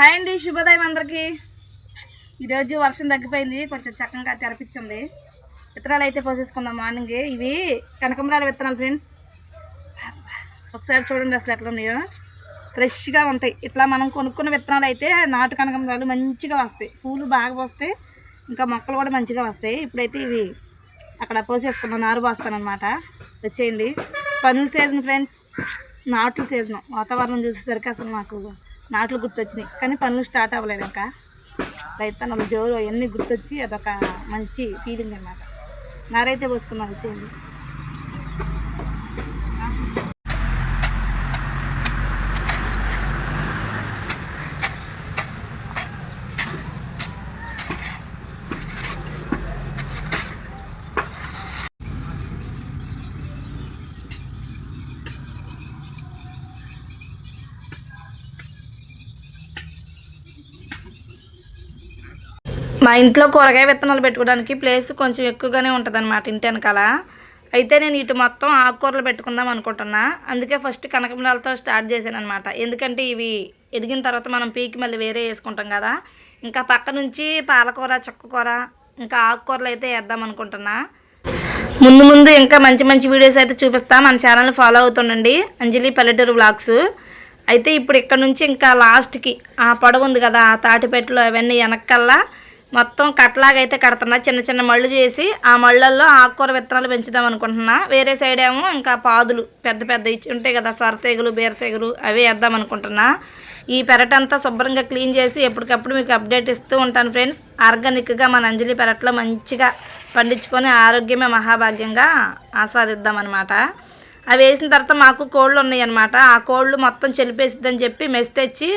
Hi అండి శుభోదయం అందరికీ. ఈరోజు వర్షం తగ్గిపోయింది కొంచెం చక్కగా తెరపించింది. విత్తనాలు అయితే పోసేసుకుందాం మార్నింగ్. ఇవి కనకంబరాల విత్తనాలు ఫ్రెండ్స్. ఒకసారి చూడండి అసలు ఎక్కడ ఉన్నాయో. ఫ్రెష్గా ఉంటాయి. ఇట్లా మనం కొనుక్కున్న విత్తనాలు అయితే నాటు కనకంబరాలు మంచిగా వస్తాయి. పూలు బాగా వస్తాయి ఇంకా మొక్కలు కూడా మంచిగా వస్తాయి. ఇప్పుడైతే ఇవి అక్కడ పోసేసుకున్నాం నారు పోస్తానమాట వచ్చేయండి. పనుల సీజన్ ఫ్రెండ్స్ నాట్ల సీజన్. వాతావరణం చూసేసరికి అసలు మాకు నాట్లు గుర్తొచ్చినాయి. కానీ పనులు స్టార్ట్ అవ్వలేదు ఇంకా రైతన్నలు జోరు అవన్నీ గుర్తొచ్చి అదొక మంచి ఫీలింగ్ అనమాట నారైతే పోసుకున్నాను వచ్చేయండి. మా ఇంట్లో కూరగాయ విత్తనాలు పెట్టుకోవడానికి ప్లేస్ కొంచెం ఎక్కువగానే ఉంటుంది అనమాట ఇంటి వెనకాల. అయితే నేను ఇటు మొత్తం ఆకుకూరలు పెట్టుకుందాం అనుకుంటున్నా. అందుకే ఫస్ట్ కనకమరాలతో స్టార్ట్ చేశాను అనమాట ఎందుకంటే ఇవి ఎదిగిన తర్వాత మనం పీకి మళ్ళీ వేరే వేసుకుంటాం కదా. ఇంకా పక్క నుంచి పాలకూర చుక్కకూర ఇంకా ఆకుకూరలు అయితే వేద్దాం అనుకుంటున్నా. ముందు ముందు ఇంకా మంచి మంచి వీడియోస్ అయితే చూపిస్తా. మన ఛానల్ని ఫాలో అవుతుండండి. అంజలి పల్లెటూరు బ్లాగ్స్ అయితే ఇప్పుడు ఇక్కడ నుంచి ఇంకా లాస్ట్కి ఆ పొడవు ఉంది కదా ఆ తాటిపెట్టలు అవన్నీ వెనక్కల్లా మొత్తం కట్టలాగా అయితే కడుతున్నా. చిన్న చిన్న మళ్ళు చేసి ఆ మళ్ళల్లో ఆకుకూర విత్తనాలు పెంచుదాం అనుకుంటున్నా. వేరే సైడ్ ఏమో ఇంకా పాదులు పెద్ద పెద్ద ఇచ్చి ఉంటాయి కదా సొరతీగలు బీరతీగలు అవి వేద్దాం అనుకుంటున్నా. ఈ పెరటంతా శుభ్రంగా క్లీన్ చేసి ఎప్పటికప్పుడు మీకు అప్డేట్ ఇస్తూ ఉంటాను ఫ్రెండ్స్ ఆర్గానిక్గా మన అంజలి పెరట్లో మంచిగా పండించుకొని ఆరోగ్యమే మహాభాగ్యంగా ఆస్వాదిద్దామన్నమాట. అవి వేసిన తర్వాత మాకు కోళ్ళు ఉన్నాయి అనమాట ఆ కోళ్ళు మొత్తం చెలిపేసిద్దని చెప్పి మెస్ తెచ్చి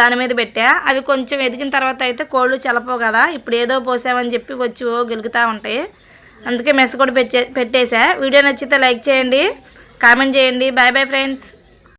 దాని మీద పెట్టా. అవి కొంచెం ఎదిగిన తర్వాత అయితే కోళ్ళు చెలపవు కదా. ఇప్పుడు ఏదో పోసామని చెప్పి వచ్చి ఓ గెలుగుతూ ఉంటాయి. అందుకే మెస్ కూడా పెట్టే పెట్టేశా. వీడియో నచ్చితే లైక్ చేయండి. కామెంట్ చేయండి. Bye bye friends.